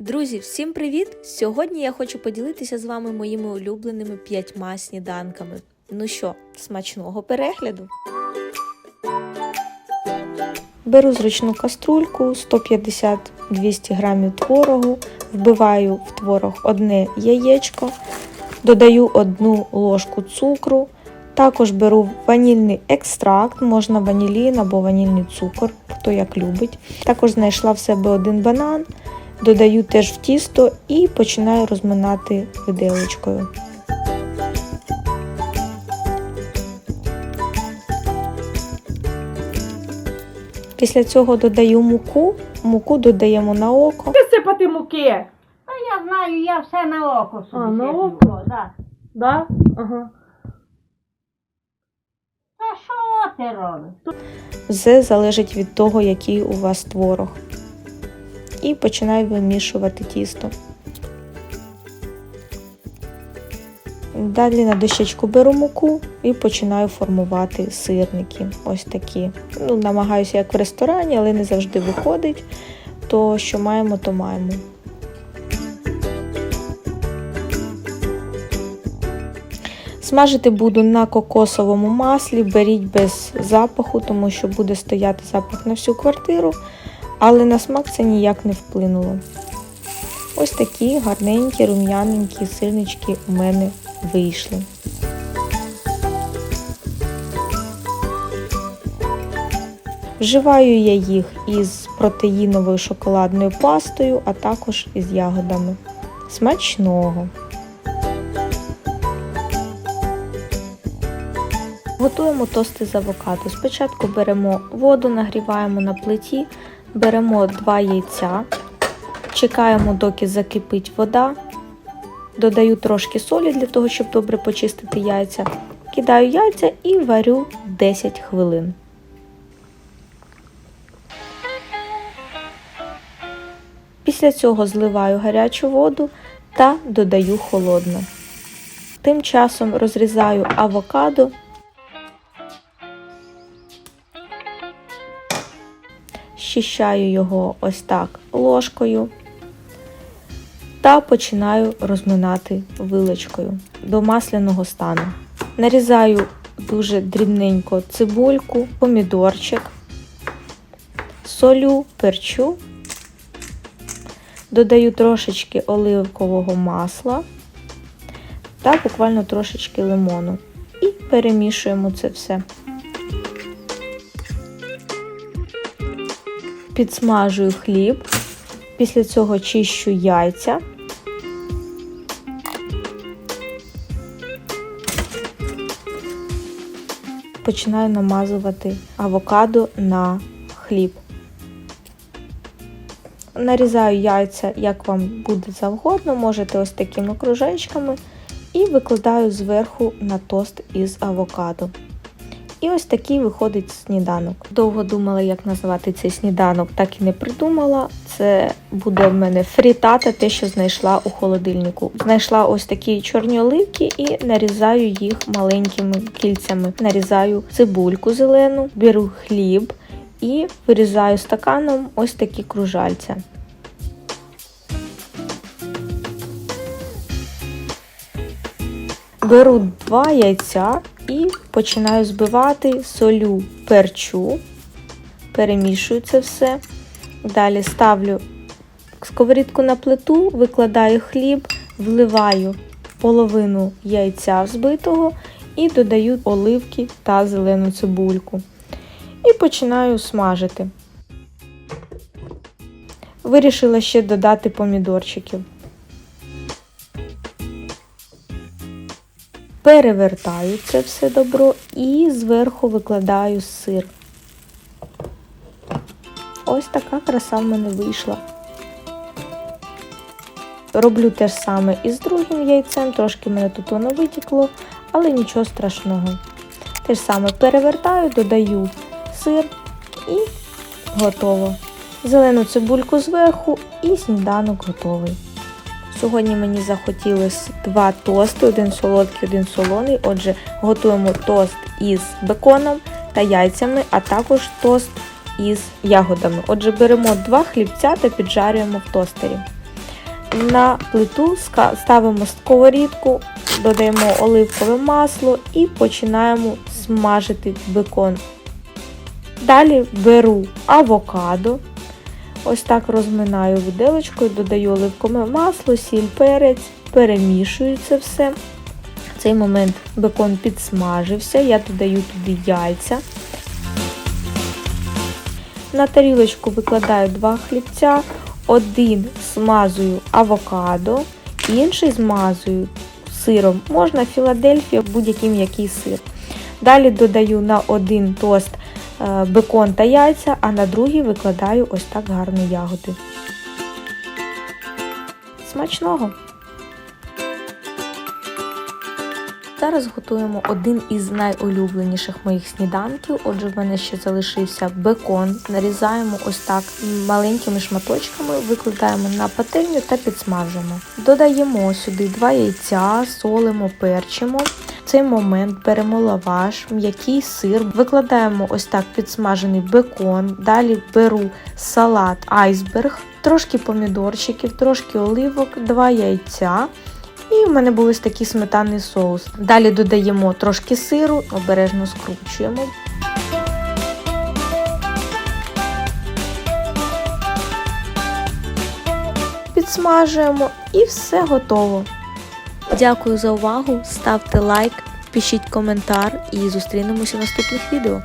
Друзі, всім привіт! Сьогодні я хочу поділитися з вами моїми улюбленими п'ятьма сніданками. Ну що, смачного перегляду! Беру зручну каструльку 150-200 г творогу, вбиваю в творог одне яєчко, додаю одну ложку цукру. Також беру ванільний екстракт, можна ванілін або ванільний цукор, хто як любить. Також знайшла в себе один банан, додаю теж в тісто і починаю розминати виделочкою. Після цього додаю муку, муку додаємо на око. Висипати муки. А я знаю, я все на око собі. А, на око? Да. Да? Ага. Та що ти робиш? Все залежить від того, який у вас творог. І починаю вимішувати тісто. Далі на дощечку беру муку і починаю формувати сирники. Ось такі. Ну, намагаюся як в ресторані, але не завжди виходить. То що маємо, то маємо. Смажити буду на кокосовому маслі, беріть без запаху, тому що буде стояти запах на всю квартиру, але на смак це ніяк не вплинуло. Ось такі гарненькі, рум'яненькі сирнички у мене вийшли. Вживаю я їх із протеїновою шоколадною пастою, а також із ягодами. Смачного! Готуємо тости з авокадо. Спочатку беремо воду, нагріваємо на плиті, беремо два яйця, чекаємо, доки закипить вода, додаю трошки солі для того, щоб добре почистити яйця. Кидаю яйця і варю 10 хвилин. Після цього зливаю гарячу воду та додаю холодну. Тим часом розрізаю авокадо щищаю його ось так ложкою та починаю розминати вилочкою до масляного стану. Нарізаю дуже дрібненько цибульку, помідорчик, солю, перчу, додаю трошечки оливкового масла та буквально трошечки лимону. І перемішуємо це все. Підсмажую хліб, після цього чищу яйця. Починаю намазувати авокадо на хліб. Нарізаю яйця, як вам буде завгодно, можете ось такими кружечками, і викладаю зверху на тост із авокадо. І ось такий виходить сніданок. Довго думала, як називати цей сніданок, так і не придумала. Це буде в мене фрітата, те, що знайшла у холодильнику. Знайшла ось такі чорні оливки і нарізаю їх маленькими кільцями. Нарізаю цибульку зелену, беру хліб і вирізаю стаканом ось такі кружальця. Беру два яйця і починаю збивати солю перчу, перемішую це все. Далі ставлю сковорідку на плиту, викладаю хліб, вливаю половину яйця взбитого і додаю оливки та зелену цибульку. І починаю смажити. Вирішила ще додати помідорчиків. Перевертаю це все добро і зверху викладаю сир. Ось така краса в мене вийшла. Роблю те ж саме і з другим яйцем, трошки мене тут воно витікло, але нічого страшного. Те ж саме перевертаю, додаю сир і готово. Зелену цибульку зверху і сніданок готовий. Сьогодні мені захотілося два тости, один солодкий, один солоний. Отже, готуємо тост із беконом та яйцями, а також тост із ягодами. Отже, беремо два хлібця та піджарюємо в тостері. На плиту ставимо сковорідку, додаємо оливкове масло і починаємо смажити бекон. Далі беру авокадо, ось так розминаю виделочкою, додаю оливкове масло, сіль, перець, перемішую це все. В цей момент бекон підсмажився, я додаю туди яйця. На тарілочку викладаю два хлібця, один смазую авокадо, інший змазую сиром. Можна Філадельфія, будь-який м'який сир. Далі додаю на один тост бекон та яйця, а на другий викладаю ось так гарно ягоди. Смачного! Зараз готуємо один із найулюбленіших моїх сніданків. Отже, в мене ще залишився бекон. Нарізаємо ось так маленькими шматочками, викладаємо на пательню та підсмажуємо. Додаємо сюди два яйця, солимо, перчимо. Цей момент беремо лаваш, м'який сир, викладаємо ось так підсмажений бекон. Далі беру салат айсберг, трошки помідорчиків, трошки оливок, два яйця. І в мене був ось такий сметанний соус. Далі додаємо трошки сиру, обережно скручуємо. Підсмажуємо і все готово. Дякую за увагу, ставте лайк, пишіть коментар і зустрінемося в наступних відео.